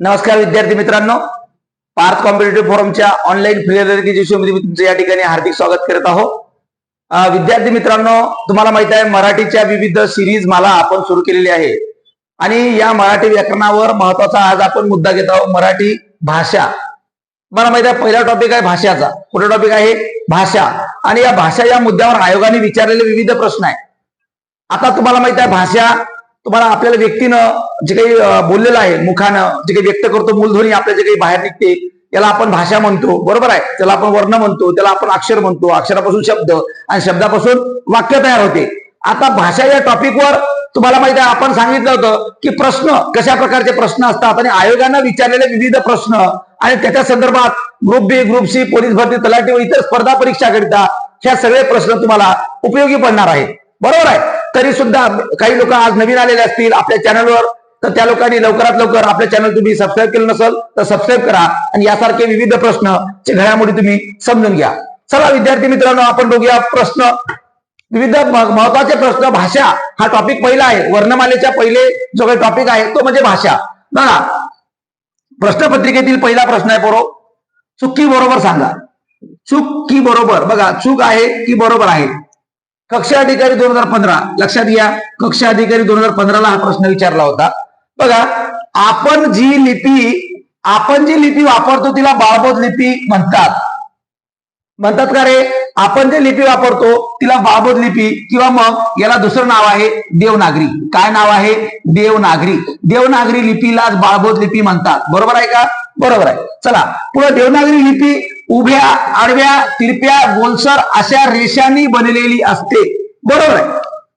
नमस्कार विद्यार्थी मित्रांनो. पार्थ कॉम्पिटेटिव्ह फोरमच्या ऑनलाईन फ्री मध्ये मी तुमचं या ठिकाणी हार्दिक स्वागत करत आहोत. विद्यार्थी मित्रांनो तुम्हाला माहीत आहे मराठीच्या विविध सिरीज मला आपण सुरू केलेली आहे. आणि या मराठी व्याकरणावर महत्त्वाचा आज आपण मुद्दा घेत आहोत मराठी भाषा. मला माहीत आहे पहिला टॉपिक आहे भाषाचा. कुठला टॉपिक आहे? भाषा. आणि या भाषा या मुद्द्यावर आयोगाने विचारलेले विविध प्रश्न आहे आता तुम्हाला माहीत आहे भाषा तुम्हाला आपल्याला व्यक्तीनं जे काही बोललेलं आहे मुखानं जे काही व्यक्त करतो मूलध्वनी आपल्या जे काही बाहेर निघते याला आपण भाषा म्हणतो. बरोबर आहे? त्याला आपण वर्ण म्हणतो त्याला आपण अक्षर म्हणतो. अक्षरापासून शब्द आणि शब्दापासून वाक्य तयार होते. आता भाषा या टॉपिकवर तुम्हाला माहिती आहे आपण सांगितलं होतं की प्रश्न कशा प्रकारचे प्रश्न असतात? आणि आयोगानं विचारलेले विविध प्रश्न आणि त्याच्या संदर्भात group B group C police भरती तलाठी व इतर स्पर्धा परीक्षा करिता ह्या सगळे प्रश्न तुम्हाला उपयोगी पडणार आहेत. बरोबर आहे? तरी सुद्धा काही लोक आज नवीन आलेले असतील आपल्या चॅनलवर तर त्या लोकांनी लवकरात लवकर आपल्या चॅनल तुम्ही सबस्क्राईब केलं नसेल तर सबस्क्राईब करा आणि यासारखे विविध प्रश्न घडामोडी तुम्ही समजून घ्या. चला विद्यार्थी मित्रांनो आपण बघूया प्रश्न. विविध महत्त्वाचे प्रश्न भाषा हा टॉपिक पहिला आहे. वर्णमालेच्या पहिले जो काही टॉपिक आहे तो म्हणजे भाषा. ना प्रश्नपत्रिकेतील पहिला प्रश्न आहे बरोबर चुकी की बरोबर सांगा. चूक की बरोबर. बघा चूक आहे की बरोबर आहे. कक्षा अधिकारी दोन हजार पंधरा. लक्षात घ्या कक्षा अधिकारी दोन हजार पंधराला हा प्रश्न विचारला होता. बघा आपण जी लिपी आपण जी लिपी वापरतो तिला बाळबोध लिपी म्हणतात. म्हणतात का रे? आपण जे लिपी वापरतो तिला बाळबोध लिपी किंवा मग याला दुसरं नाव आहे देवनागरी. काय नाव आहे? देवनागरी. देवनागरी लिपीलाच बाळबोध लिपी म्हणतात. बरोबर आहे का? बरोबर आहे. चला पुढे देवनागरी लिपी उभ्या आडव्या तिरप्या गोलसर अशा रेषांनी बनलेली असते. बरोबर आहे.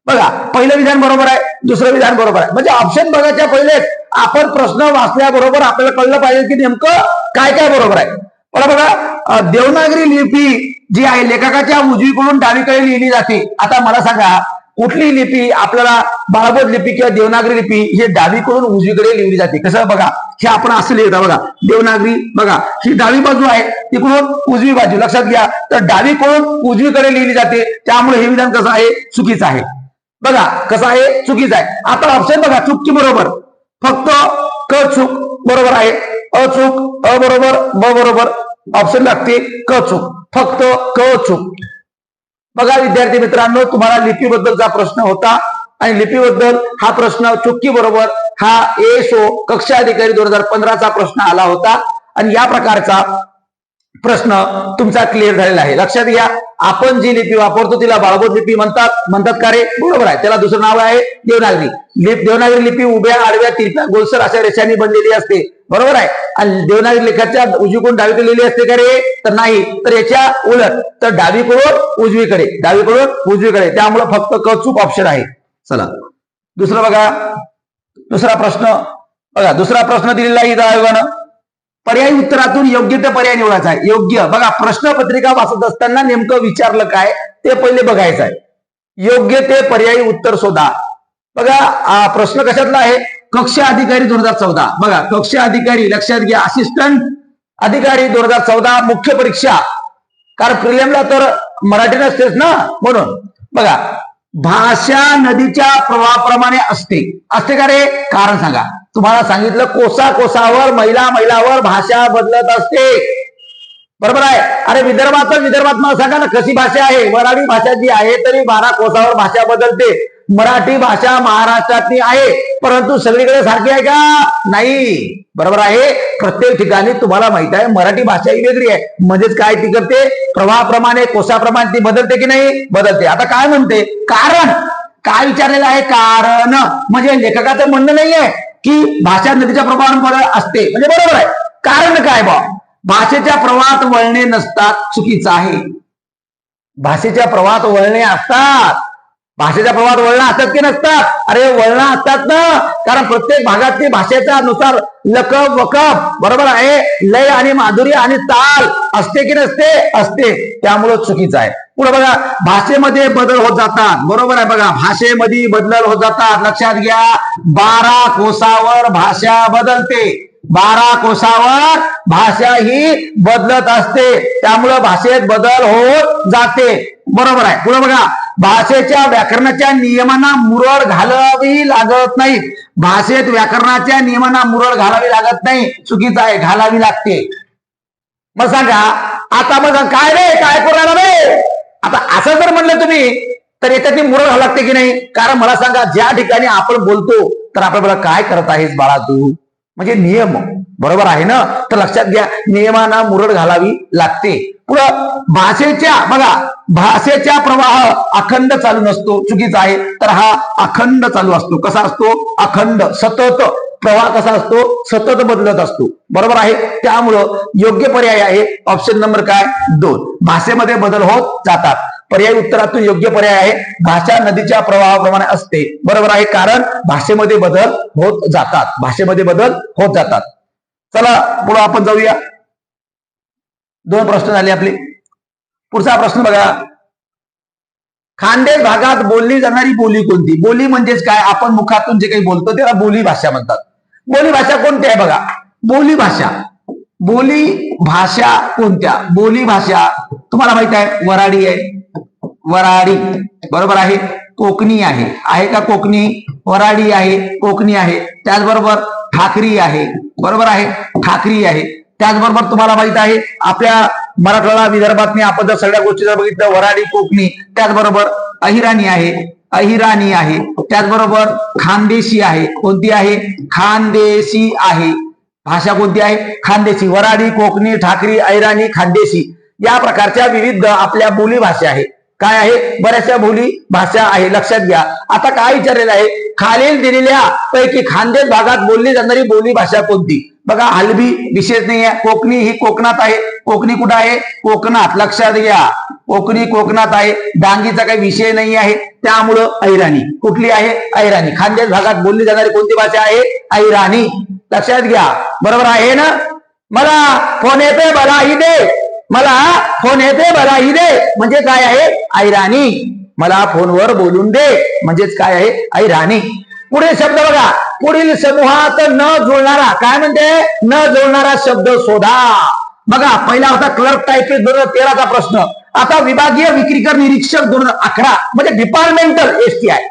बघा पहिलं विधान बरोबर आहे दुसरं विधान बरोबर आहे. म्हणजे ऑप्शन बघायच्या पहिलेच आपण प्रश्न वाचल्याबरोबर आपल्याला कळलं पाहिजे की नेमकं काय काय बरोबर आहे. बघा बघा देवनागरी लिपी जी आहे लेखकाच्या उजवीकडून डावीकडे लिहिली जाते. आता मला सांगा कुठली लिपी आपल्याला बाळबोध लिपी किंवा देवनागरी लिपी हे डावीकडून उजवीकडे लिहिली जाते? कसं बघा हे आपण असं लिहिता बघा देवनागरी बघा ही डावी बाजू आहे तिकडून उजवी बाजू लक्षात घ्या. तर डावीकडून उजवीकडे लिहिली जाते त्यामुळे हे विधान कसं आहे? चुकीचं आहे. बघा कसं आहे? चुकीचं आहे. आता ऑप्शन बघा चुकी बरोबर. फक्त क चूक बरोबर आहे. अचूक अ बरोबर ब बरोबर. ऑप्शन लागते क चूक. फक्त क चूक. बघा विद्यार्थी मित्रांनो तुम्हाला लिपीबद्दलचा प्रश्न होता आणि लिपीबद्दल हा प्रश्न चुक्की बरोबर हा एसओ कक्षा अधिकारी दोन हजार पंधराचा प्रश्न आला होता. आणि या प्रकारचा प्रश्न तुमचा क्लिअर झालेला आहे. लक्षात घ्या आपण जी लिपी वापरतो तिला बाळबोध लिपी म्हणतात. म्हणतात का रे? बरोबर आहे. त्याला दुसरं नाव आहे देवनागरी. लिप देवनागरी लिपी उभ्या आडव्या तिरप्या गोलसर अशा रेषांनी बनलेली असते. बरोबर आहे? आणि देवनागरी लेखाच्या उजवीकडून डावीकडे लिहिली असते का रे? तर नाही. तर याच्या उलट. तर डावीकडून उजवीकडे. डावीकडून उजवीकडे. त्यामुळे फक्त कचूप ऑप्शन आहे. चला. दुसरं बघा. दुसरा प्रश्न. बघा दुसरा प्रश्न दिलेला आहे इथं आयोगानं. पर्यायी उत्तरातून योग्य ते पर्याय निवडायचा आहे. योग्य. बघा प्रश्नपत्रिका वाचत असताना नेमकं विचारलं काय ते पहिले बघायचं आहे. योग्य ते पर्यायी उत्तर शोधा. बघा प्रश्न कशातला आहे? कक्ष अधिकारी दोन हजार चौदा. बघा कक्ष अधिकारी लक्षात घ्या असिस्टंट अधिकारी दोन हजार चौदा मुख्य परीक्षा. कारण प्रिलियमला तर मराठी नसतेच ना म्हणून. बघा भाषा नदीच्या प्रवाहाप्रमाणे असते. असते का रे? कारण सांगा. तुम्हाला सांगितलं कोसा कोसावर मैला मैलावर भाषा बदलत असते. बरोबर आहे? अरे विदर्भात विदर्भात मला सांगा ना कशी भाषा आहे? मराठी भाषा जी आहे तरी बारा कोसावर भाषा बदलते. मराठी भाषा महाराष्ट्रातली आहे. परंतु सगळीकडे सारखी आहे का? नाही. बरोबर आहे? प्रत्येक ठिकाणी तुम्हाला माहीत आहे मराठी भाषा ही वेगळी आहे. म्हणजेच काय ती करते? प्रवाहाप्रमाणे कोसाप्रमाणे ती बदलते की नाही? बदलते. आता काय म्हणते? कारण. काय विचारलेलं आहे? कारण. म्हणजे लेखकाचं म्हणणं नाहीये. की भाषा नदीच्या प्रवाहामध्ये असते. म्हणजे बरोबर आहे. कारण काय बा भाषेच्या प्रवाहात वळणे नसतात चुकीचं आहे. भाषेच्या प्रवाहात वळणे असतात. भाषेच्या प्रवाहात वळणं असतात की नसतात? अरे वळणं असतात ना. कारण प्रत्येक भागातली भाषेच्या नुसार लकब वकब बरोबर आहे. लय आणि माधुरी आणि ताल असते की नसते? असते. त्यामुळं चुकीचं आहे. पुढे बघा भाषेमध्ये बदल होत जातात. बरोबर आहे बघा भाषेमध्ये बदल होत जातात. लक्षात घ्या बारा कोसावर भाषा बदलते. बारा कोसावर भाषा ही बदलत असते. त्यामुळं भाषेत बदल होत जाते. बरोबर आहे. पुढे बघा भाषेच्या व्याकरणाच्या नियमांना मुरड घालावी लागत नाही भाषेत व्याकरणाच्या नियमांना मुरड घालावी लागत नाही. चुकीचं आहे घालावी लागते. मग सांगा आता बघा काय रे? काय करायला रे? आता असं जर म्हणलं तुम्ही तर याच्यातली ती मुरळ लागते की नाही? कारण मला सांगा ज्या ठिकाणी आपण बोलतो तर आपण बोला काय करत आहेस बाळा तू? म्हणजे नियम बरोबर आहे ना? तर लक्षात घ्या नियमांना मुरड घालावी लागते. पुढं भाषेच्या बघा भाषेच्या प्रवाह अखंड चालू नसतो चुकीचा आहे. तर हा अखंड चालू असतो. कसा असतो? अखंड सतत. प्रवाह कसा असतो? सतत बदलत असतो. बरोबर आहे? त्यामुळं योग्य पर्याय आहे. ऑप्शन नंबर काय? दोन. भाषेमध्ये बदल होत जातात. पर्याय उत्तरातून योग्य पर्याय आहे. भाषा नदीच्या प्रवाहाप्रमाणे असते. बरोबर आहे. कारण भाषेमध्ये बदल होत जातात. भाषेमध्ये बदल होत जातात. चला पुढे आपण जाऊया. दोन प्रश्न झाले आपले. पुढचा प्रश्न बघा. खानदेश भागात बोलली जाणारी बोली कोणती? बोली म्हणजेच काय? आपण मुखातून जे काही बोलतो त्याला बोली भाषा म्हणतात. बोली भाषा कोणत्या आहे बघा? बोली भाषा. बोली भाषा कोणत्या? बोली भाषा. तुम्हाला माहीत आहे वराडी आहे. वराडी बरोबर आहे? कोकणी आहे. आहे का कोकणी? वराडी आहे कोकणी आहे. त्याचबरोबर ठाकरी आहे. बरोबर आहे? ठाकरी आहे. त्याचबरोबर तुम्हाला माहीत आहे आपल्या मराठवाडा विदर्भात आपण जर सगळ्या गोष्टी जर बघितलं वराडी कोकणी त्याचबरोबर अहिराणी आहे. अहिराणी आहे. त्याचबरोबर खानदेशी आहे. कोणती आहे? खानदेशी आहे. भाषा कोणती आहे? खानदेशी. वराडी कोकणी ठाकरी अहिराणी खानदेशी या प्रकारच्या विविध आपल्या बोली भाषा आहे काय आहे? बऱ्याचशा बोली भाषा आहे. लक्षात घ्या. आता काय विचारलेलं आहे? खालील दिलेल्या पैकी खानदेश भागात बोलली जाणारी बोली भाषा कोणती? बघा हलबी विशेष नाही आहे कोकणी ही कोकणात आहे. कोकणी कुठं आहे? कोकणात. लक्षात घ्या. कोकणी कोकणात आहे. डांगीचा काही विषय नाही आहे. त्यामुळं ऐराणी. कुठली आहे? ऐराणी. खानदेश भागात बोलली जाणारी कोणती भाषा आहे? ऐराणी. लक्षात घ्या. बरोबर आहे ना? मला फोन येते बराही दे मला फोन येते बराही दे. म्हणजे काय आहे? ऐराणी मला फोनवर बोलून दे. म्हणजेच काय आहे? ऐराणी पुढे शब्द बघा. पुढील समूहात न जुळणारा काय म्हणते? न जुळणारा शब्द शोधा. बघा पहिला होता क्लर्क टायपिस्ट दोन हजार तेराचा प्रश्न. आता विभागीय विक्रीकर निरीक्षक दोन हजार अकरा. म्हणजे डिपार्टमेंटल एस टी आहे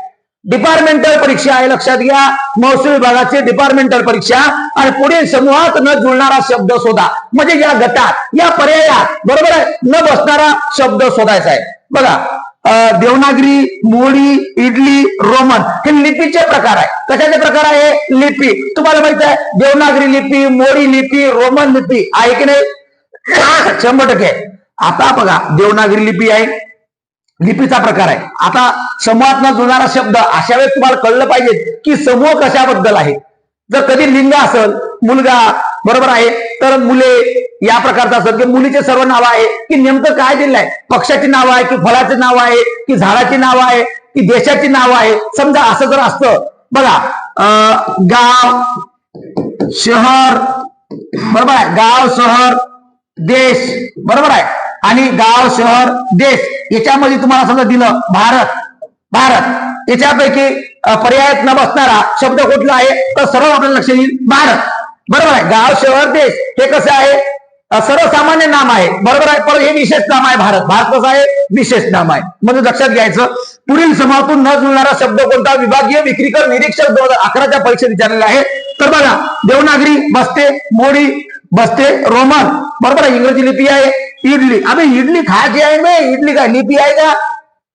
डिपार्टमेंटल परीक्षा आहे लक्षात घ्या. महसूल विभागाची डिपार्टमेंटल परीक्षा. आणि पुढील समूहात न जुळणारा शब्द शोधा. म्हणजे या गटात या पर्यायात बरोबर आहे? न बसणारा शब्द शोधायचा आहे. बघा देवनागरी मोडी इडली रोमन हे लिपीचे प्रकार आहे. कशाचे प्रकार आहे? लिपी. तुम्हाला माहीत आहे देवनागरी लिपी मोडी लिपी रोमन लिपी आहे की नाही? शंभर टक्के. आता बघा देवनागरी लिपी आहे. लिपीचा प्रकार आहे. आता समूहात न जुळणारा शब्द अशा वेळेस तुम्हाला कळलं पाहिजे की समूह कशाबद्दल आहे. जर कधी लिंग असेल मुलगा बरोबर आहे तर मुले या प्रकारचा असेल की मुलीचे सर्व नाव आहे की नेमकं काय दिलं आहे पक्षाची नाव आहे की फळाचे नाव आहे की झाडाची नाव आहे की देशाची नाव आहे? समजा असं जर असतं बघा अं, गाव शहर बरोबर आहे? गाव शहर देश बरोबर आहे? आणि गाव शहर देश याच्यामध्ये तुम्हाला समजा दिलं भारत. भारत. याच्यापैकी पर्यायात न बसणारा शब्द कुठला आहे? तर सर्व आपल्याला लक्ष येईल भारत. बरोबर आहे? गाव शहर देश हे कसं आहे? सर्वसामान्य नाम आहे. बरोबर आहे? पण हे विशेष नाम आहे भारत. भारत कसं आहे? विशेष नाम आहे. म्हणजे लक्षात घ्यायचं पुढील समूहातून न जुळणारा शब्द कोणता? विभागीय विक्रीकर निरीक्षक दोन हजार अकराच्या परीक्षेत विचारलेला आहे. तर बघा देवनागरी बसते मोडी बसते रोमन. बरोबर आहे? इंग्रजी लिपी आहे. इडली. अबे इडली खायची आहे ना इडली काय लिपी आहे का?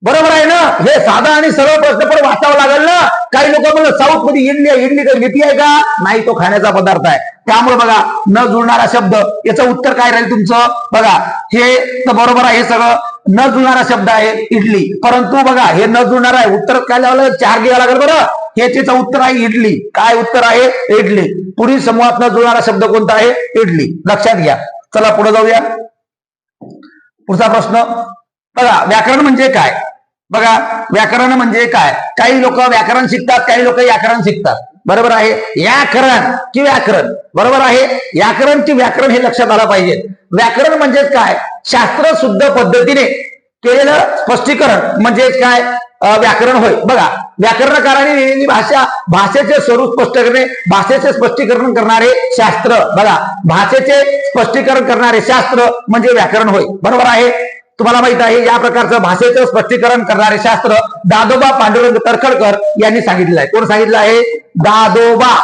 बरोबर आहे ना? हे साधा आणि सरळ प्रश्न पण वाचावं लागेल ना? काही लोक म्हणलं साऊथमध्ये इडली आहे इडली काही लिपी आहे का? नाही तो खाण्याचा पदार्थ आहे. त्यामुळे बघा न जुळणारा शब्द याचं उत्तर काय राहील तुमचं? बघा हे तर बरोबर आहे हे सगळं. न जुळणारा शब्द आहे इडली. परंतु बघा हे न जुळणार आहे. उत्तर काय लावलं चार घ्यावं लागेल बरं. हे त्याचं उत्तर आहे इडली. काय उत्तर आहे? इडली. पुढील समूहात न जुळणारा शब्द कोणता आहे? इडली. लक्षात घ्या. चला पुढे जाऊया. पुढचा प्रश्न. बघा व्याकरण म्हणजे काय? बघा व्याकरण म्हणजे काय? काही लोक व्याकरण शिकतात काही लोक व्याकरण शिकतात. बरोबर आहे? व्याकरण की व्याकरण? बरोबर आहे? व्याकरण की व्याकरण हे लक्षात आलं पाहिजे. व्याकरण म्हणजेच काय? शास्त्र शुद्ध पद्धतीने केलेलं स्पष्टीकरण म्हणजेच काय? व्याकरण होय. बघा व्याकरणकाराने लिहिलेली भाषा भाषेचे स्वरूप स्पष्ट करणे भाषेचे स्पष्टीकरण करणारे शास्त्र. बघा भाषेचे स्पष्टीकरण करणारे शास्त्र म्हणजे व्याकरण होय. बरोबर आहे? तुम्हाला माहीत आहे या प्रकारचं भाषेचं स्पष्टीकरण करणारे शास्त्र दादोबा पांडुरंग तरखडकर यांनी सांगितलेलं आहे. कोण सांगितलं आहे? दादोबा.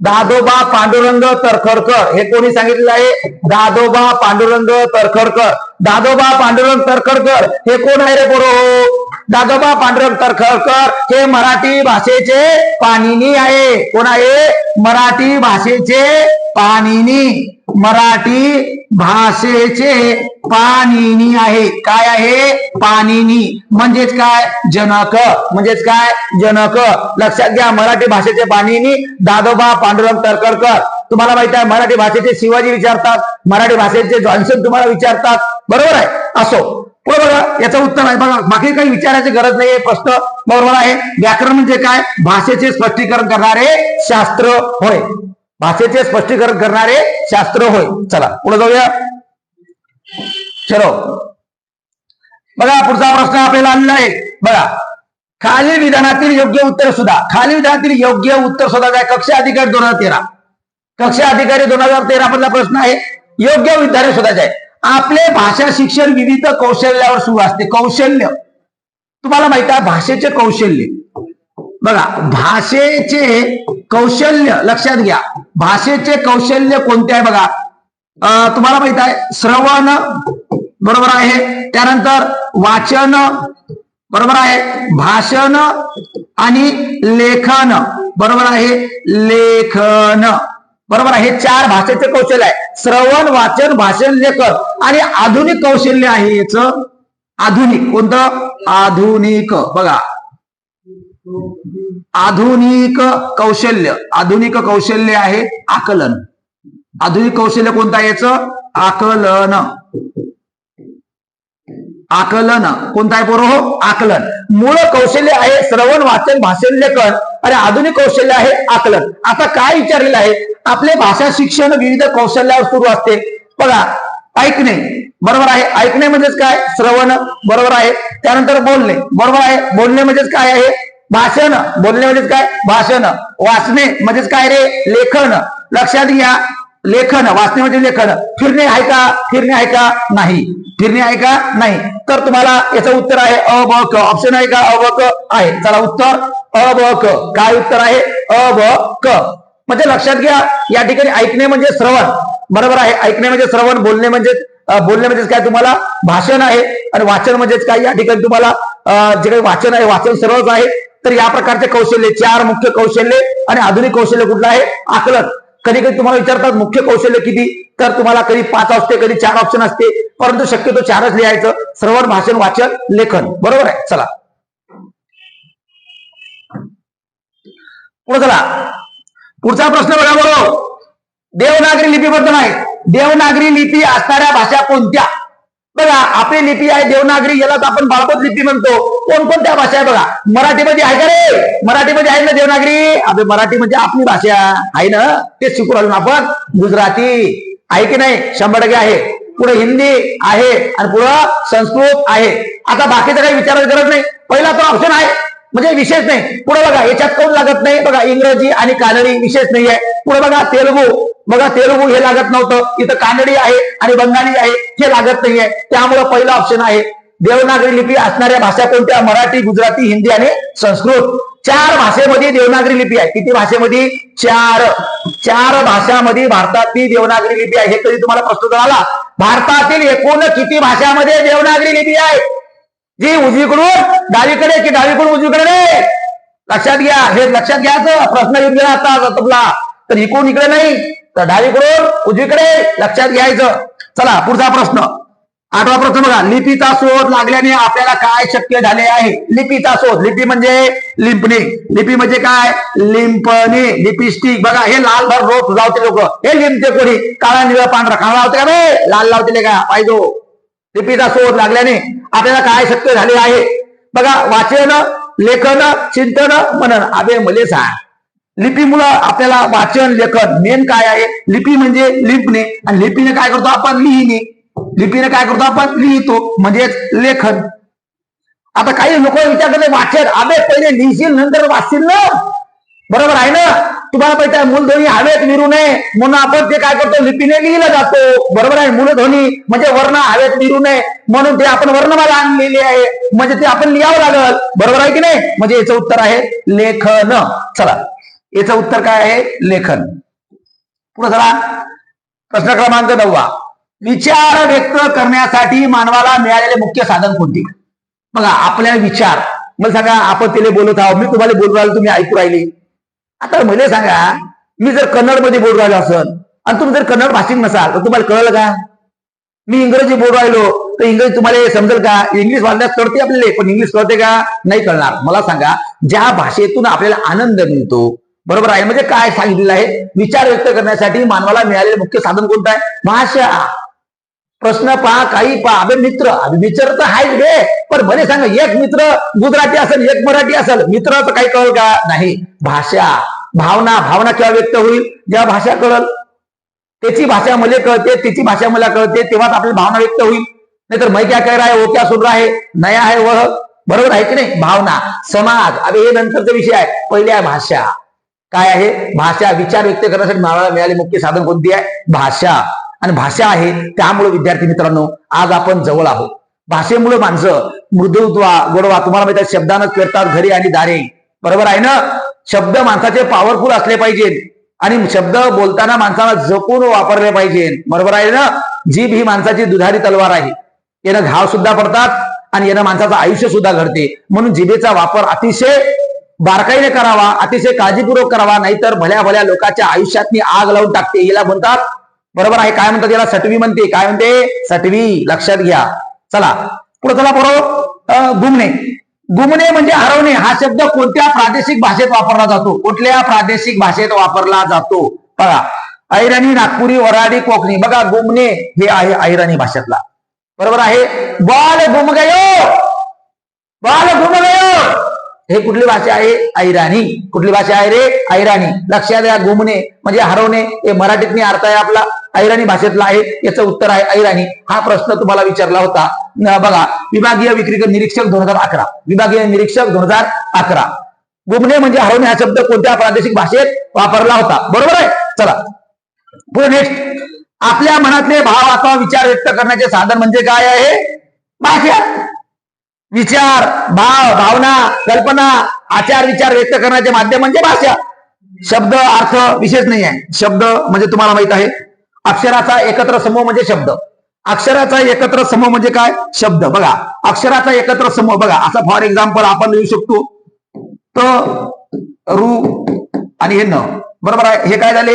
दादोबा पांडुरंग तरखडकर. हे कोणी सांगितलेलं आहे? दादोबा पांडुरंग तरखडकर. दादोबा पांडुरंग तरखडकर. हे कोण आहे रे बरो हो? दादोबा पांडुरंग तरखडकर हे मराठी भाषेचे पाणिनी आहे. कोण आहे? मराठी भाषेचे पाणिनी. मराठी भाषेचे पाणिनी आहे. काय आहे? पाणिनी. म्हणजेच काय? जनक. म्हणजेच काय? जनक. लक्षात घ्या मराठी भाषेचे पाणिनी दादोबा पांडुरंग तरकडकर तुम्हाला माहीत आहे मराठी भाषेचे शिवाजी विचारतात मराठी भाषेचे जॉन्सन तुम्हाला विचारतात. बरोबर आहे? असो. बरोबर याचं उत्तर आहे. बघा बाकी काही विचारायची गरज नाहीये प्रश्न बरोबर आहे. व्याकरण म्हणजे काय? भाषेचे स्पष्टीकरण करणारे शास्त्र. होय. भाषेचे स्पष्टीकरण करणारे शास्त्र होय. चला पुढे जाऊया. चलो बघा पुढचा प्रश्न आपल्याला आलेला आहे. बघा खालील विधानातील योग्य उत्तर सुद्धा. खालील विधानातील योग्य उत्तर सुद्धा काय? कक्षा अधिकारी दोन हजार तेरा. कक्षा अधिकारी दोन हजार तेरा मधला प्रश्न आहे. योग्य विधाने शोधायचे आहे. आपले भाषा शिक्षण विविध कौशल्यावर सुरू असते. कौशल्य. तुम्हाला माहीत आहे भाषेचे कौशल्य. बघा भाषेचे कौशल्य लक्षात घ्या. भाषेचे कौशल्य कोणते आहे बघा? तुम्हाला माहीत आहे श्रवण बरोबर आहे. त्यानंतर वाचन बरोबर आहे. भाषण आणि लेखन बरोबर आहे. लेखन बरोबर आहे. हे चार भाषेचे कौशल्य आहे. श्रवण वाचन भाषण लेखन आणि आधुनिक कौशल्य आहे याच. आधुनिक कोणतं? आधुनिक. बघा. आधुनिक कौशल्य आधुनिक कौशल्य आहे आकलन. आधुनिक कौशल्य कोणतं आहे याचं? आकलन. आकलन. कोणतं आहे पोरो हो? आकलन. मूळ कौशल्य आहे श्रवण वाचन भाषण लेखन अरे आधुनिक कौशल्य आहे आकलन. आता काय विचारलेलं आहे? आपले भाषा शिक्षण विविध कौशल्यावर सुरू असते. बघा ऐकणे. बरोबर आहे. ऐकणे म्हणजेच काय? श्रवण. बरोबर आहे. त्यानंतर बोलणे. बरोबर आहे. बोलणे म्हणजेच काय आहे? भाषण बोलणे म्हणजेच काय? भाषण. वाचणे म्हणजेच काय रे? लेखन. लक्षात घ्या. लेखन वाचणे म्हणजे लेखन. फिरणे आहे का? फिरणे आहे का? नाही. फिरणे आहे का? नाही. तर तुम्हाला याचं उत्तर आहे अ ब क. ऑप्शन आहे का? अ ब क? आहे. चला उत्तर. अ ब क. काय उत्तर आहे? अ ब क. म्हणजे लक्षात घ्या या ठिकाणी ऐकणे म्हणजे श्रवण. बरोबर आहे. ऐकणे म्हणजे श्रवण बोलणे म्हणजे बोलणे म्हणजेच काय तुम्हाला? भाषण आहे. आणि वाचन म्हणजेच काय? या ठिकाणी तुम्हाला जे काही वाचन आहे वाचन सर्वच आहे. तर या प्रकारचे कौशल्य चार मुख्य कौशल्य आणि आधुनिक कौशल्य कुठलं आहे? आकलन. कधी कधी तुम्हाला विचारतात मुख्य कौशल्य किती? तर तुम्हाला कधी पाच असते कधी चार ऑप्शन असते. परंतु शक्यतो चारच लिहायचं. श्रवण भाषण वाचन लेखन. बरोबर आहे? चला. पुढे चला. पुढचा प्रश्न बघा बरोबर देवनागरी लिपीबद्दल आहे देवनागरी लिपी असणाऱ्या भाषा कोणत्या? बघा आपली लिपी आहे देवनागरी यालाच आपण बाळपत लिपी म्हणतो. कोणकोणत्या भाषा आहे बघा? मराठीमध्ये आहे का रे? मराठीमध्ये आहे ना देवनागरी? आपली मराठी म्हणजे आपली भाषा. आहे ना? ते शिकू राहिलो आपण. गुजराती. आहे की नाही? शंभर टक्के आहे. पुढे हिंदी आहे आणि पुढं संस्कृत आहे. आता बाकीचं काही विचारायची गरज नाही. पहिला तो ऑप्शन आहे. म्हणजे विशेष नाही. पुढे बघा याच्यात कोण लागत नाही? बघा इंग्रजी आणि कानडी विशेष नाही आहे पुढे बघा तेलुगू. बघा तेलुगू हे लागत नव्हतं. इथं कानडी आहे आणि बंगाली आहे. हे लागत नाहीये. त्यामुळे पहिला ऑप्शन आहे. देवनागरी लिपी असणाऱ्या भाषा कोणत्या? मराठी गुजराती हिंदी आणि संस्कृत. चार भाषेमध्ये देवनागरी लिपी आहे. किती भाषेमध्ये? चार. चार भाषामध्ये भारतातली देवनागरी लिपी आहे. हे कधी तुम्हाला प्रश्न आला? भारतातील एकूण किती भाषामध्ये देवनागरी लिपी आहे? जी उजवीकडून डावीकडे की डावीकडून उजवीकडे लक्षात घ्या. हे लक्षात घ्यायचं. प्रश्न येऊन गेला आता तुला तर इकडून इकडे नाही तर डावीकडून उजवीकडे लक्षात घ्यायचं. चला पुढचा प्रश्न. आठवा प्रश्न बघा. लिपीचा शोध लागल्याने आपल्याला काय शक्य झाले आहे? लिपीचा शोध. लिपी म्हणजे लिंपणे. लिपी म्हणजे काय? लिंपणे. लिपिस्टिक बघा हे लाल भर रोप लावते लोक. हे लिंपते कोणी? काळा निळा पांढरा. काळा लावते का बे? लाल लावते का? पाहिजो हो. लिपीचा शोध लागल्याने आपल्याला काय शक्य झाले आहे? बघा वाचन लेखन चिंतन मनन. अबे मले सांग. लिपीमुळं आपल्याला वाचन लेखन मेन काय आहे? लिपी म्हणजे लिपणे. आणि लिपीने काय करतो आपण? लिहिणे. लिपीने काय करतो आपण? लिहितो. म्हणजेच लेखन. आता काही लोक विचार करते वाचन आबे पहिले लिहिशील नंतर वाचशील ना? बरोबर आहे ना? तुम्हाला माहिती आहे मूलध्वनी हवेत मिरू नये म्हणून आपण ते काय करतो? लिपीने लिहिलं जातो. बरोबर आहे? मूलध्वनी म्हणजे वर्ण हवेत मिरू नये म्हणून ते आपण वर्णमाला आणलेली आहे. म्हणजे ते आपण लिहावं लागल. बरोबर आहे की नाही? म्हणजे याचं उत्तर आहे लेखन. चला. याचं उत्तर काय आहे? लेखन. पुढे चला. प्रश्न क्रमांक नववा. विचार व्यक्त करण्यासाठी मानवाला मिळालेले मुख्य साधन कोणते? बघा आपल्या विचार. मला सांगा आपण तिला बोलत आहोत. मी तुम्हाला बोलू राहिलो तुम्ही ऐकू राहिले. आता मला सांगा मी जर कन्नडमध्ये बोलू राहिलो असल आणि तुम्ही जर कन्नड भाषिक नसाल तर तुम्हाला कळलं का? मी इंग्रजी बोलू राहिलो तर इंग्रजी तुम्हाला समजेल का? इंग्लिश वाचण्यास कळते आपल्याला पण इंग्लिश कळते का? नाही कळणार. मला सांगा ज्या भाषेतून आपल्याला आनंद मिळतो बरोबर आहे. म्हणजे काय सांगितलेलं आहे? विचार व्यक्त करण्यासाठी मानवाला मिळालेले मुख्य साधन कोणतं आहे? भाषा प्रश्न पहा काही पहा. अभे मित्र. विचार मित्र तर आहेच रे पण भले सांगा एक मित्र गुजराती असेल एक मराठी असेल मित्राचं काही कळल का? नाही. भाषा भावना. भावना केव्हा व्यक्त होईल? जेव्हा भाषा कळल. त्याची भाषा मला कळते त्याची भाषा मला कळते तेव्हाच आपली भावना व्यक्त होईल. नाहीतर मै क्या कह रहा है वो क्या सुन रहा है? नया है वह. बरोबर आहे की नाही? भावना. समाज. अभे हे नंतरचा विषय आहे. पहिल्या भाषा काय आहे? भाषा विचार व्यक्त करण्यासाठी मानवाला मिळाले मुख्य साधन कोणती आहे? भाषा. आणि भाषा आहे त्यामुळे विद्यार्थी मित्रांनो आज आपण जवळ आहोत. भाषेमुळे माणसं मृदुत्वा गोडवा तुम्हाला माहिती आहे शब्दानं करतात घरी आणि दारे. बरोबर आहे ना? शब्द माणसाचे पॉवरफुल असले पाहिजेत. आणि शब्द बोलताना माणसाला जपून वापरले पाहिजे बरोबर आहे ना? जीभ ही माणसाची दुधारी तलवार आहे. यानं घाव सुद्धा पडतात आणि यानं माणसाचं आयुष्य सुद्धा घडते. म्हणून जिभेचा वापर अतिशय बारकाईने करावा अतिशय काळजीपूर्वक करावा नाहीतर भल्या भल्या लोकांच्या आयुष्यातनी आग लावून टाकते. याला म्हणतात बरोबर आहे काय म्हणतात याला? सटवी म्हणते. काय म्हणते? सटवी. लक्षात घ्या. चला. पुढे चला बरोबर गुमणे. गुमणे म्हणजे हरवणे. हा शब्द कोणत्या प्रादेशिक भाषेत वापरला जातो? कुठल्या प्रादेशिक भाषेत वापरला जातो? बघा ऐराणी नागपुरी वराडी कोकणी. बघा गुमणे हे आहे ऐराणी भाषेतला. बरोबर आहे? बाल गुम गयो बाल गुम गयो हे कुठली भाषा आहे? ऐराणी. कुठली भाषा आहे रे? ऐराणी. लक्षात द्या गुमणे म्हणजे हरवणे हे मराठीतनी अर्थ आहे आपला. ऐराणी भाषेतला आहे याचं उत्तर आहे ऐराणी. हा प्रश्न तुम्हाला विचारला होता. बघा विभागीय विक्री निरीक्षक दोन हजार अकरा. विभागीय निरीक्षक दोन हजार अकरा. गुमणे म्हणजे हरवणे हा शब्द कोणत्या प्रादेशिक भाषेत वापरला होता? बरोबर आहे? चला. पुढे नेक्स्ट आपल्या मनातले भाव अथवा विचार व्यक्त करण्याचे साधन म्हणजे काय आहे? भाषा. विचार भाव भावना कल्पना आचार विचार व्यक्त करण्याचे माध्यम म्हणजे भाषा शब्द अर्थ विशेष नाही आहे. शब्द म्हणजे तुम्हाला माहीत आहे. अक्षराचा एकत्र समूह म्हणजे शब्द. अक्षराचा एकत्र समूह म्हणजे काय? शब्द. बघा. अक्षराचा एकत्र समूह. बघा. असा फॉर एक्झाम्पल आपण लिहू शकतो. त रु आणि हे न. बरोबर आहे? हे काय झाले?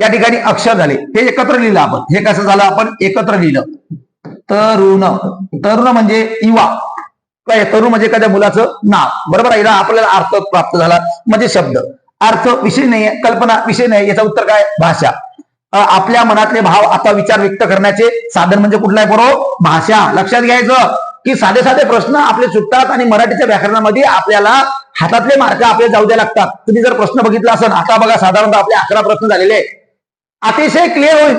या ठिकाणी अक्षर झाले. हे एकत्र लिहिलं आपण. हे कसं झालं आपण? एकत्र लिहिलं. तरुण तरुण म्हणजे युवा काय तरुण म्हणजे एखाद्या मुलाचं नाव. बरोबर आहे? आपल्याला अर्थ प्राप्त झाला. म्हणजे शब्द. अर्थ विषय नाहीये कल्पना विषय नाही याचं उत्तर काय? भाषा. आपल्या मनातले भाव आता विचार व्यक्त करण्याचे साधन म्हणजे कुठलं आहे बरोबर भाषा. लक्षात घ्यायचं की साधे साधे प्रश्न आपले सुटतात आणि मराठीच्या व्याकरणामध्ये आपल्याला हातातले मार्क आपले जाऊ द्या लागतात. तुम्ही जर प्रश्न बघितला असेल आता बघा साधारणतः आपले अकरा प्रश्न झालेले आहे. अतिशय क्लिअर होईल.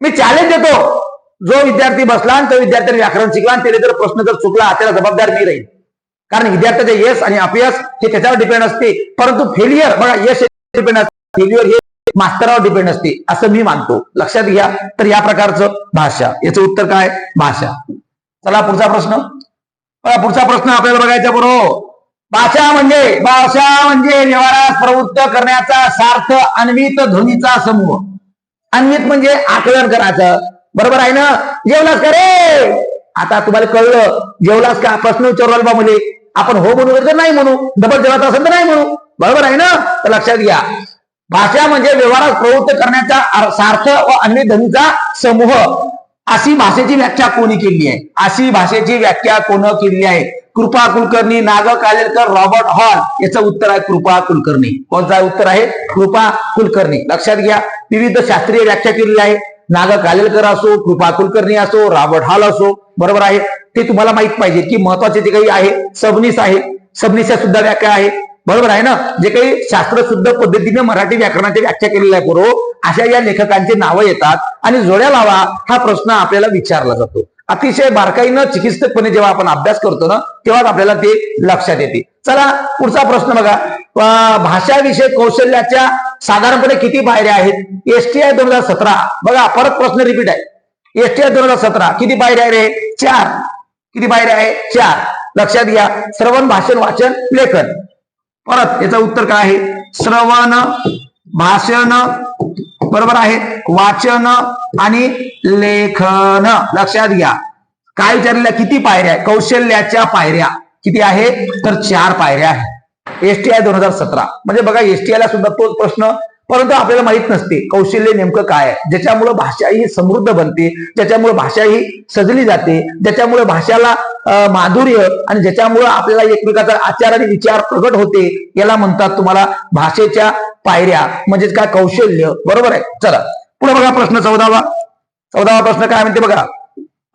मी चॅलेंज देतो. जो विद्यार्थी बसला आणि तो विद्यार्थ्यांनी व्याकरण शिकला आणि त्याने जर प्रश्न जर चुकला त्याला जबाबदार मी राहील कारण विद्यार्थ्याचे यश आणि अपयश हे त्याच्यावर डिपेंड असते. परंतु फेलियर बघा यश डिपेंड असते. फेल्युअर हे मास्तरावर डिपेंड असते असं मी मानतो. लक्षात घ्या. तर या प्रकारचं भाषा. याचं उत्तर काय? भाषा. चला पुढचा प्रश्न. बघा, पुढचा प्रश्न आपल्याला बघायचा बरोबर. भाषा म्हणजे भाषा म्हणजे व्यवहारात प्रवृत्त करण्याचा सार्थ अन्वित ध्वनीचा समूह. अन्वित म्हणजे आकलन करायचं. बरोबर आहे ना? जेवलास का रे? आता तुम्हाला कळलं. जेवलास का? प्रश्न विचारला बा मुले आपण हो म्हणू तर नाही म्हणू. डबल जेवत असेल तर नाही म्हणू. बरोबर आहे ना? तर लक्षात घ्या. भाषा म्हणजे व्यवहारात प्रवृत्त करण्याचा सार्थ व अन्य ध्वनीचा समूह. अशी भाषेची व्याख्या कोणी केली आहे? अशी भाषेची व्याख्या कोण केली आहे? कृपा कुलकर्णी नाग कालेलकर रॉबर्ट हॉल याचं उत्तर आहे कृपा कुलकर्णी. कोणता उत्तर आहे? कृपा कुलकर्णी. लक्षात घ्या. विविध शास्त्रीय व्याख्या केलेली आहे. नाग कालेलकर असो कृपा कुलकर्णी असो रॉबर्ट हॉल असो बरोबर आहे? ते तुम्हाला माहीत पाहिजे की महत्त्वाचे जे काही आहे सबनीस आहे. सबनीसच्या सुद्धा व्याख्या आहे. बरोबर आहे ना? जे काही शास्त्र शुद्ध पद्धतीने मराठी व्याकरणाची व्याख्या केलेली आहे पूर्व अशा या लेखकांची नावं येतात आणि जोड्या लावा हा प्रश्न आपल्याला विचारला जातो. अतिशय बारकाईनं चिकित्सकपणे जेव्हा आपण अभ्यास करतो ना तेव्हाच आपल्याला ते लक्षात येते. चला पुढचा प्रश्न बघा. भाषाविषयक कौशल्याच्या साधारणपणे किती पायऱ्या आहेत? एसटीआय दोन हजार सतरा. बघा परत प्रश्न रिपीट आहे. एसटीआय दोन हजार सतरा किती पायऱ्या आहे रे? चार. किती पायऱ्या आहे चार. लक्षात घ्या श्रवण भाषण वाचन लेखन. परत याचं उत्तर काय आहे? श्रवण भाषण बरोबर आहे. वाचन आणि लेखन. लक्षात घ्या. काय विचारलेल्या किती पायऱ्या आहे कौशल्याच्या पायऱ्या. किती आहे? तर चार पायऱ्या आहे. एसटीआय दोन हजार सतरा. म्हणजे बघा एसटीआय ला सुद्धा तोच प्रश्न परंतु आपल्याला माहीत नसते कौशल्य नेमकं काय आहे. ज्याच्यामुळे भाषा ही समृद्ध बनते ज्याच्यामुळे भाषा ही सजली जाते ज्याच्यामुळे भाषाला माधुर्य आणि ज्याच्यामुळे आपल्याला एकमेकाचा आचार आणि विचार प्रगट होते याला म्हणतात तुम्हाला भाषेच्या पायऱ्या. म्हणजेच काय? कौशल्य. बरोबर आहे? चला. पुढे बघा प्रश्न चौदावा. चौदावा प्रश्न काय म्हणते बघा?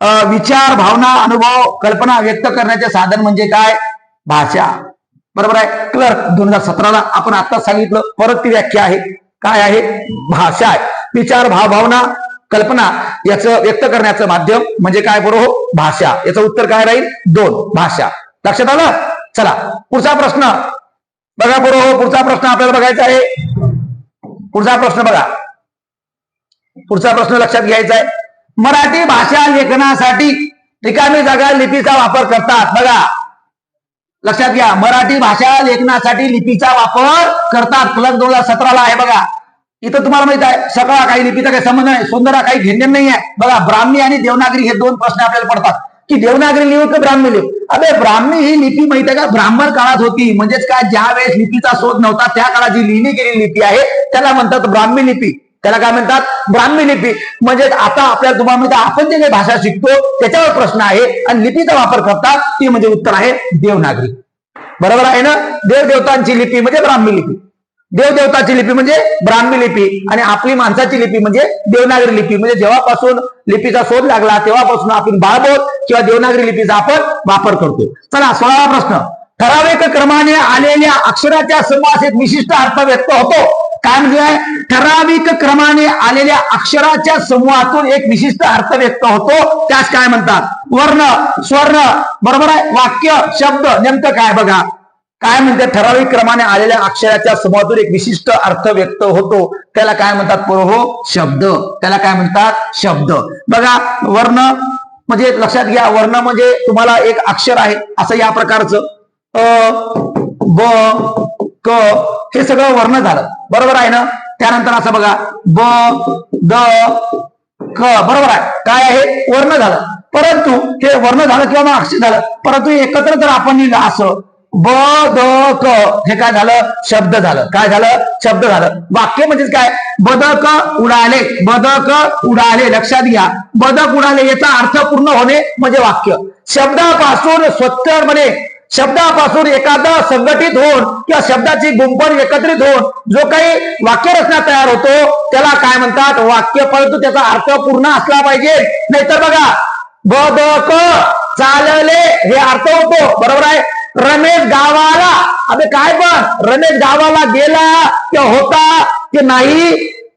विचार भावना अनुभव कल्पना व्यक्त करण्याचे साधन म्हणजे काय? भाषा. बरोबर आहे? क्लर्क दोन हजार सतराला आपण आता सांगितलं परत ती व्याख्या आहे. काय आहे? भाषा आहे. विचार भाव भावना कल्पना याचं व्यक्त करण्याचं माध्यम म्हणजे काय बरोबर हो? भाषा. याचं उत्तर काय राहील? दोन. भाषा. लक्षात आलं? चला. पुढचा प्रश्न. बघा बरोबर हो, पुढचा प्रश्न आपल्याला बघायचा आहे. पुढचा प्रश्न बघा. पुढचा प्रश्न लक्षात घ्यायचा आहे. मराठी भाषा लेखनासाठी रिकामी जागा लिपीचा वापर करतात. बघा. लक्षात घ्या. मराठी भाषा लेखनासाठी लिपीचा वापर करतात. प्लग दोन हजार सतराला आहे बघा. इथं तुम्हाला माहीत आहे सकाळ काही लिपीचा काही संबंध नाही सुंदरा काही घेणं नाही आहे बघा ब्राह्मी आणि देवनागरी हे दोन प्रश्न आपल्याला पडतात. की देवनागरी लिहू की ब्राह्मी लिहू? अबे ब्राह्मी ही लिपी माहीत आहे का? ब्राह्मण काळात होती. म्हणजेच काय? ज्या वेळेस लिपीचा शोध नव्हता त्या काळात जी लिहिली गेलेली लिपी आहे त्याला म्हणतात ब्राह्मी लिपी. त्याला काय म्हणतात? ब्राह्मी लिपी. म्हणजे आता आपल्याला तुम्हाला म्हणतात आपण जे काही भाषा शिकतो त्याच्यावर प्रश्न आहे. आणि लिपीचा वापर करतात ती म्हणजे उत्तर आहे देवनागरी. बरोबर आहे ना? देवदेवतांची लिपी म्हणजे ब्राह्मी लिपी. देवदेवताची लिपी म्हणजे ब्राह्मी लिपी. आणि आपली माणसाची लिपी म्हणजे देवनागरी लिपी. म्हणजे जेव्हापासून लिपीचा शोध लागला तेव्हापासून आपण बाळबोध किंवा देवनागरी लिपीचा आपण वापर करतो. चला सोळावा प्रश्न. ठराविक क्रमाने आलेल्या अक्षराच्या समूहास एक विशिष्ट अर्थ व्यक्त होतो. काय म्हणजे ठराविक क्रमाने आलेल्या अक्षराच्या समूहातून एक विशिष्ट अर्थ व्यक्त होतो. त्यास काय म्हणतात? वर्ण स्वर्ण. बरोबर आहे? वाक्य शब्द नेमकं काय बघा? काय म्हणते ठराविक क्रमाने आलेल्या अक्षराच्या समूहातून एक विशिष्ट अर्थ व्यक्त होतो? त्याला काय म्हणतात पुरोहो? शब्द. त्याला काय म्हणतात? शब्द. बघा वर्ण म्हणजे लक्षात घ्या वर्ण म्हणजे तुम्हाला एक अक्षर आहे असं या प्रकारचं. अ ब क हे सगळं वर्ण झालं. बरोबर आहे ना? त्यानंतर असं बघा ब द क बरोबर आहे. काय आहे? वर्ण झालं. परंतु हे वर्ण झालं किंवा मग अक्षर झालं. परंतु एकत्र जर आपण लिहिलं असं ब द क. हे काय झालं? शब्द झालं. काय झालं? शब्द झालं. वाक्य म्हणजेच काय? बदक उडाले. बदक उडाले. लक्षात घ्या. बदक उडाले याचा अर्थ पूर्ण होणे म्हणजे वाक्य. शब्दापासून स्वच्छपणे शब्दापासून एखादा संघटित होऊन किंवा शब्दाची गुंपण एकत्रित होऊन जो काही वाक्यरचना तयार होतो त्याला काय म्हणतात? वाक्य परंतु त्याचा अर्थ पूर्ण असला पाहिजे. नाहीतर बघा ब द क चालले हे अर्थ होतो. बरोबर आहे? रमेश गावाला. अबे काय पण रमेश गावाला गेला किंवा होता की नाही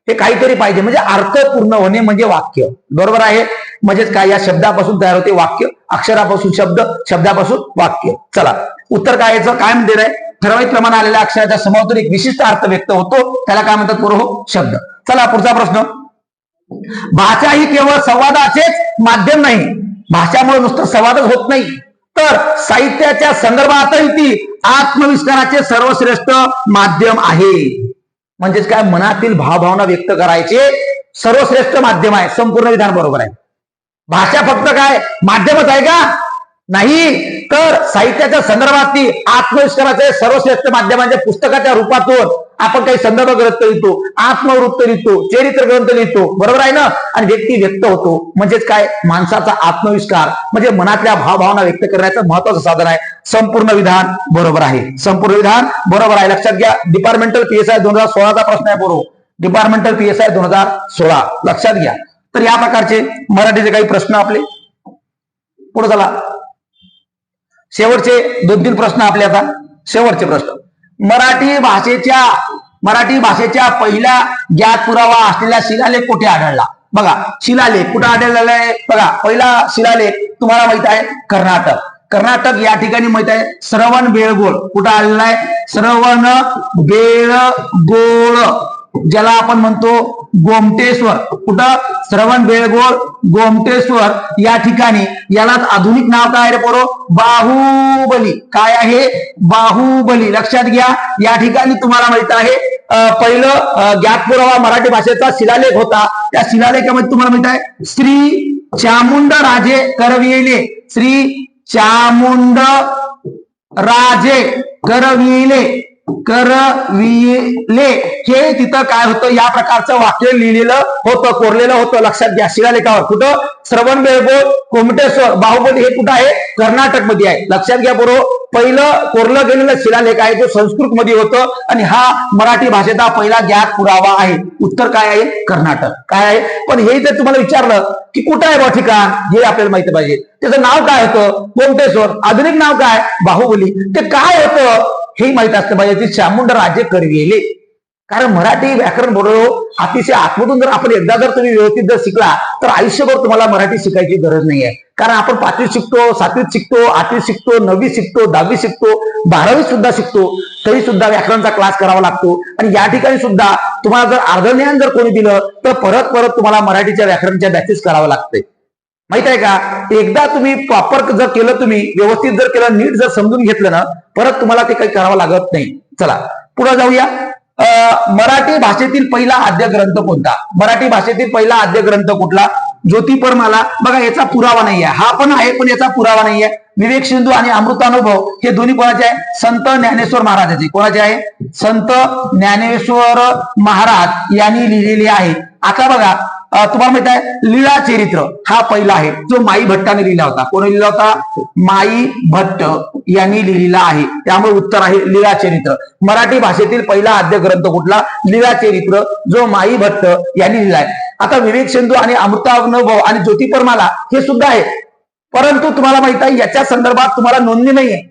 हे काहीतरी पाहिजे. म्हणजे अर्थ पूर्ण होणे म्हणजे वाक्य. बरोबर आहे? म्हणजेच काय? या शब्दापासून तयार होते वाक्य. अक्षरापासून शब्द शब्दापासून वाक्य. चला. उत्तर काय याचं? काय म्हणते रे ठराविक प्रमाण आलेल्या अक्षराच्या समोर एक विशिष्ट अर्थ व्यक्त होतो. त्याला काय म्हणतात? बरोबर शब्द. चला पुढचा प्रश्न. भाषा ही केवळ संवादाचेच माध्यम नाही. भाषामुळे नुसतं संवादच होत नाही. तर साहित्याच्या संदर्भातही ती आत्मविस्ताराचे सर्वश्रेष्ठ माध्यम आहे. म्हणजेच काय? मनातील भावभावना व्यक्त करायचे सर्वश्रेष्ठ माध्यम आहे. संपूर्ण विधान बरोबर आहे. भाषा फक्त काय? माध्यमच आहे का? नाही. तर साहित्याच्या संदर्भात ती आत्मविष्काराचे सर्वश्रेष्ठ माध्यमांच्या पुस्तकाच्या रूपातून आपण काही संदर्भ ग्रंथ लिहितो आत्मवृत्त लिहितो चरित्र ग्रंथ लिहितो. बरोबर आहे ना? आणि व्यक्ती व्यक्त होतो. म्हणजेच काय? माणसाचा आत्मविष्कार म्हणजे मनातल्या भावभावना व्यक्त करण्याचं महत्वाचं साधन आहे. संपूर्ण विधान बरोबर आहे. संपूर्ण विधान बरोबर आहे. लक्षात घ्या डिपार्टमेंटल पीएसआय दोन हजार सोळाचा प्रश्न आहे बरोबर. डिपार्टमेंटल पीएसआय दोन हजार सोळा. लक्षात घ्या. तर या प्रकारचे मराठीचे काही प्रश्न आपले. पुढे चला. शेवटचे दोन तीन प्रश्न आपले आता. शेवटचे प्रश्न. मराठी भाषेच्या मराठी भाषेच्या पहिला ज्ञात पुरावा असलेला शिलालेख कुठे आढळला? बघा शिलालेख कुठे आढळलेला आहे? बघा पहिला शिलालेख तुम्हाला माहीत आहे कर्नाटक. कर्नाटक या ठिकाणी माहीत आहे श्रवण बेळगोळ. कुठं आलेला आहे? श्रवण बेळगोळ. ज्याला आपण म्हणतो गोमटेश्वर. कुठं? श्रवण बेळगोळ गोमटेश्वर या ठिकाणी. यालाच आधुनिक नाव काय रे पोरो? बाहुबली. काय आहे? बाहुबली. लक्षात घ्या या ठिकाणी तुम्हाला माहीत आहे पहिलं अं, ज्ञात पुरावा मराठी भाषेचा शिलालेख होता. त्या शिलालेखामध्ये तुम्हाला माहीत आहे श्री चामुंड राजे करविले. श्री चामुंड राजे करविले. करविले. हे तिथं काय होतं? या प्रकारचं वाक्य लिहिलेलं होतं कोरलेलं होतं. लक्षात घ्या शिलालेखावर. कुठं? श्रवण बेळगोळ कोमटेश्वर बाहुबली हे कुठं आहे? कर्नाटकमध्ये आहे. लक्षात घ्या बरोबर पहिलं कोरलं गेलेलं शिलालेख आहे जो संस्कृत मध्ये होतं आणि हा मराठी भाषेचा पहिला ज्ञात पुरावा आहे. उत्तर काय आहे? कर्नाटक. काय आहे? पण हे जर तुम्हाला विचारलं की कुठं आहे बा ठिकाण हे आपल्याला माहिती पाहिजे. त्याचं नाव काय होतं? कोमटेश्वर. आधुनिक नाव काय? बाहुबली. ते काय होतं? हे माहीत असतं पाहिजे ते चामुंड राज्य करविले. कारण मराठी व्याकरण बरोबर अतिशय आतमधून जर आपण एकदा जर तुम्ही व्यवस्थित जर शिकला तर आयुष्यभर तुम्हाला मराठी शिकायची गरज नाही आहे कारण आपण पाचवीत शिकतो सातवीत शिकतो आठवीत शिकतो नववीत शिकतो दहावीत शिकतो बारावीत सुद्धा शिकतो तरी सुद्धा व्याकरणचा क्लास करावा लागतो. आणि या ठिकाणी सुद्धा तुम्हाला जर अर्धज्ञान जर कोणी दिलं तर परत परत तुम्हाला मराठीच्या व्याकरणच्या बॅचेस करावं लागते माहीत आहे का? एकदा तुम्ही प्रॉपर जर केलं तुम्ही व्यवस्थित जर केलं नीट जर समजून घेतलं ना परत तुम्हाला ते काही करावं लागत नाही. चला पुढे जाऊया. अं, मराठी भाषेतील पहिला आद्य ग्रंथ कोणता? मराठी भाषेतील पहिला आद्य ग्रंथ कुठला? ज्योतिपर्माला बघा याचा पुरावा नाहीये. हा पण आहे पण याचा पुरावा नाहीये. विवेक सिंधू आणि अमृतानुभव हे दोन्ही कोणाचे आहे? संत ज्ञानेश्वर महाराजाचे. कोणाचे आहे? संत ज्ञानेश्वर महाराज यांनी लिहिलेले आहे. आता बघा तुम्हाला माहीत आहे लीळा चरित्र हा पहिला आहे जो माई भट्टाने लिहिला होता. कोणी लिहिला होता? माई भट्ट यांनी लिहिलेला आहे. त्यामुळे उत्तर आहे लीळा चरित्र. मराठी भाषेतील पहिला आद्य ग्रंथ कुठला? लीळा चरित्र जो माई भट्ट यांनी लिहिलाय आता विवेक सिंधू आणि अमृतानुभव आणि ज्योतिपर्माला हे सुद्धा आहे. परंतु तुम्हाला माहीत आहे याच्या संदर्भात तुम्हाला नोंदणी नाहीये.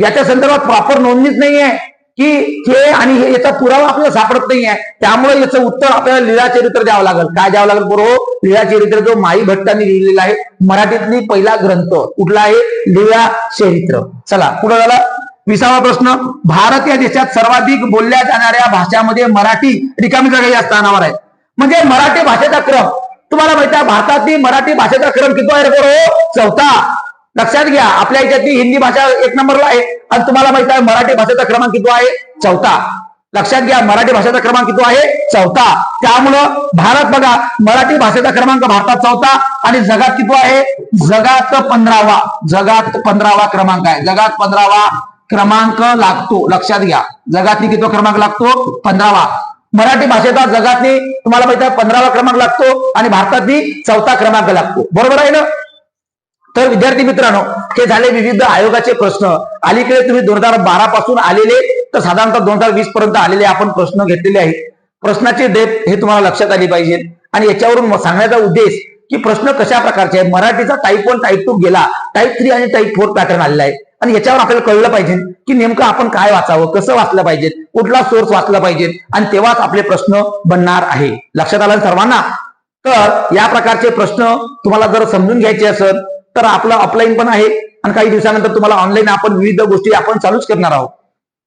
याच्या संदर्भात प्रॉपर नोंदणीच नाहीये. की हे आणि हे याचा पुरावा आपल्याला सापडत नाहीये. त्यामुळे याचं उत्तर आपल्याला लीळा चरित्र द्यावं लागेल. काय द्यावं लागेल बरोबर? लीळा चरित्र जो माई भट्टांनी लिहिलेला आहे मराठीतली पहिला ग्रंथ. कुठला आहे? लीळा चरित्र. चला पुढे झाला. विसावा प्रश्न. भारत या देशात सर्वाधिक बोलल्या जाणाऱ्या भाषामध्ये मराठी रिकामी जागा या स्थानावर आहे. म्हणजे मराठी भाषेचा क्रम. तुम्हाला माहिती आहे भारतातील मराठी भाषेचा क्रम किती आहे बरोबर? चौथा. लक्षात घ्या आपल्या याच्यातली हिंदी भाषा एक नंबरला आहे आणि तुम्हाला माहीत आहे मराठी भाषेचा क्रमांक किती आहे? चौथा. लक्षात घ्या मराठी भाषेचा क्रमांक किती आहे? चौथा. त्यामुळं भारत बघा मराठी भाषेचा क्रमांक भारतात चौथा आणि जगात किती आहे? जगात पंधरावा. जगात पंधरावा क्रमांक आहे. जगात पंधरावा क्रमांक लागतो. लक्षात घ्या. जगातली किती क्रमांक लागतो? पंधरावा. मराठी भाषेचा जगातली तुम्हाला माहिती आहे पंधरावा क्रमांक लागतो आणि भारतातली चौथा क्रमांक लागतो. बरोबर आहे ना? तर विद्यार्थी मित्रांनो हे झाले विविध आयोगाचे प्रश्न. अलीकडे तुम्ही दोन हजार बारा पासून आलेले तर साधारणतः दोन हजार वीस पर्यंत आलेले आपण प्रश्न घेतलेले आहेत. प्रश्नाची डेप हे तुम्हाला लक्षात आली पाहिजे. आणि याच्यावरून सांगण्याचा उद्देश की प्रश्न कशा प्रकारचे आहे मराठीचा टाईप वन टाईप टू गेला. टाईप थ्री आणि टाईप फोर पॅटर्न आलेला आहे. आणि याच्यावर आपल्याला कळलं पाहिजे की नेमकं आपण काय वाचावं कसं वाचलं पाहिजे कुठला सोर्स वाचला पाहिजे आणि तेव्हाच आपले प्रश्न बनणार आहे. लक्षात आलं सर्वांना? तर या प्रकारचे प्रश्न तुम्हाला जर समजून घ्यायचे असेल तर आपलं ऑफलाईन पण आहे आणि काही दिवसानंतर तुम्हाला ऑनलाईन आपण विविध गोष्टी आपण चालूच करणार आहोत.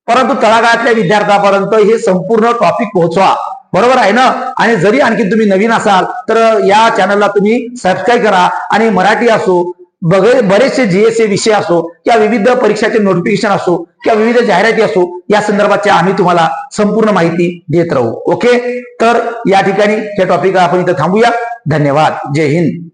परंतु तळागाळातल्या विद्यार्थ्यापर्यंत हे संपूर्ण टॉपिक पोहोचवा. बरोबर आहे ना? आणि जरी आणखी तुम्ही नवीन असाल तर या चॅनलला तुम्ही सबस्क्राईब करा आणि मराठी असो बगे बरेचसे जीएसए विषय असो किंवा विविध परीक्षाचे नोटिफिकेशन असो किंवा विविध जाहिराती असो या संदर्भाच्या आम्ही तुम्हाला संपूर्ण माहिती देत राहू. ओके तर या ठिकाणी हे टॉपिक आपण इथं थांबूया. धन्यवाद. जय हिंद.